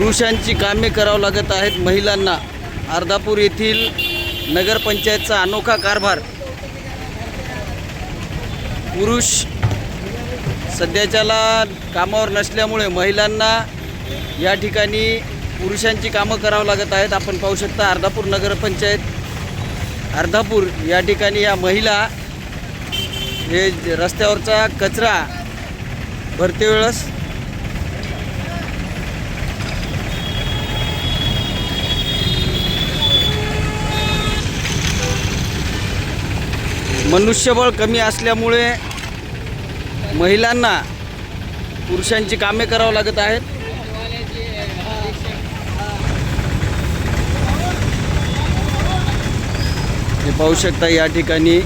पुरुषांची कामे करावं लागत आहेत महिलांना. अर्धापूर येथील नगरपंचायतचा अनोखा कारभार. पुरुष सध्याच्याला कामावर नसल्यामुळे महिलांना या ठिकाणी पुरुषांची कामं करावं लागत आहेत. आपण पाहू शकता अर्धापूर नगरपंचायत अर्धापूर या ठिकाणी या महिला हे ज- रस्त्यावरचा कचरा भरते वेळेस मनुष्यबळ कमी असल्यामुळे महिलांना पुरुषांची कामे करावं लागत आहेत. हे पाहू शकता या ठिकाणी